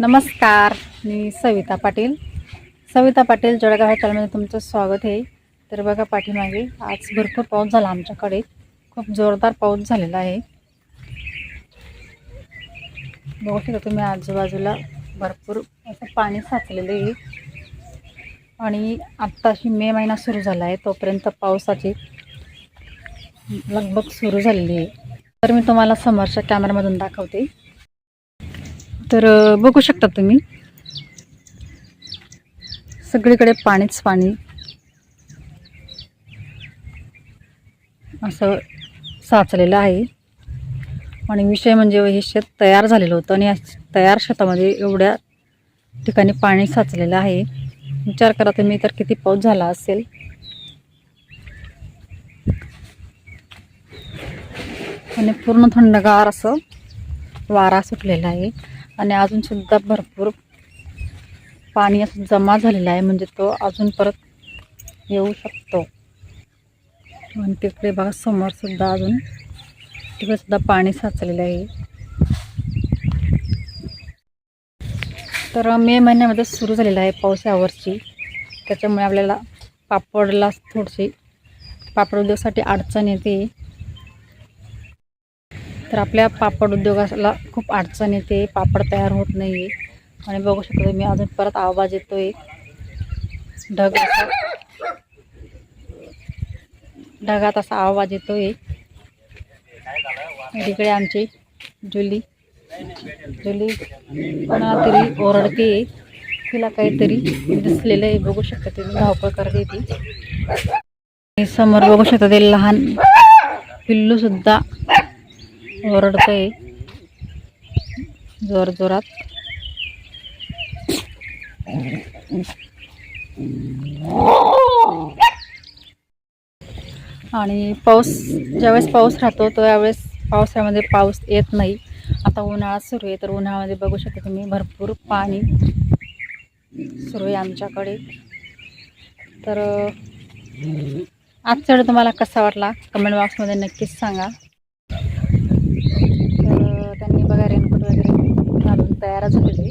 नमस्कार मी सविता पाटील. सविता पाटील जळगाव ह्या चॅनलमध्ये तुमचं स्वागत आहे. तर बघा पाठीमागे आज भरपूर पाऊस झाला आमच्याकडे. खूप जोरदार पाऊस झालेला आहे. बघू शकता तुम्ही आजूबाजूला भरपूर असं पाणी साचलेलं आहे. आणि आत्ताशी मे महिना सुरू झाला आहे तोपर्यंत पावसाची लगबग सुरू झालेली आहे. तर मी तुम्हाला समोरच्या कॅमेरामधून दाखवते. तर बघू शकता तुम्ही. सगळीकडे पाणीच पाणी. असं साचलेलं आहे. आणि विषय म्हणजे हे शेत तयार झालेलं होतं आणि या तयार शेतामध्ये एवढ्या ठिकाणी पाणी साचलेलं आहे. विचार करा तुम्ही तर किती पाऊस झाला असेल. आणि पूर्ण थंडगार असं वारा सुटलेला आहे. आणि अजूनसुद्धा भरपूर पाणी असं जमा झालेलं आहे. म्हणजे तो अजून परत येऊ शकतो. आणि तिकडे बघा समोरसुद्धा अजून तिकडेसुद्धा पाणी साचलेलं आहे. तर मे महिन्यामध्ये सुरू झालेला आहे पाऊस यावर्षी त्याच्यामुळे आपल्याला पापडला थोडीशी पापड उद्योगासाठी अडचण येते. तर आपल्या पापड उद्योगाला खूप अडचण येते. पापड तयार होत नाही आहे आणि बघू शकतो मी अजून परत आवाज येतोय. ढग ढगात असा आवाज येतो आहे तिकडे आमची जुली. जुली कोणाला तरी ओरडते. तिला काहीतरी दिसलेलं आहे. बघू शकता तुम्ही धावपळ करते ती. समोर बघू शकता ते लहान पिल्लू सुद्धा ओरडतंय. जोर जोरात. आणि पाऊस ज्यावेळेस पाऊस राहतो त्यावेळेस पावसाळ्यामध्ये पाऊस येत नाही. आता उन्हाळा सुरू आहे तर उन्हाळ्यामध्ये बघू शकता तुम्ही भरपूर पाणी सुरू आहे आमच्याकडे. तर आजचा व्हिडिओ तुम्हाला कसा वाटला? कमेंट बॉक्समध्ये नक्कीच सांगा तर त्यांनी बघा रेनकोट वगैरे घालून तयार झालेली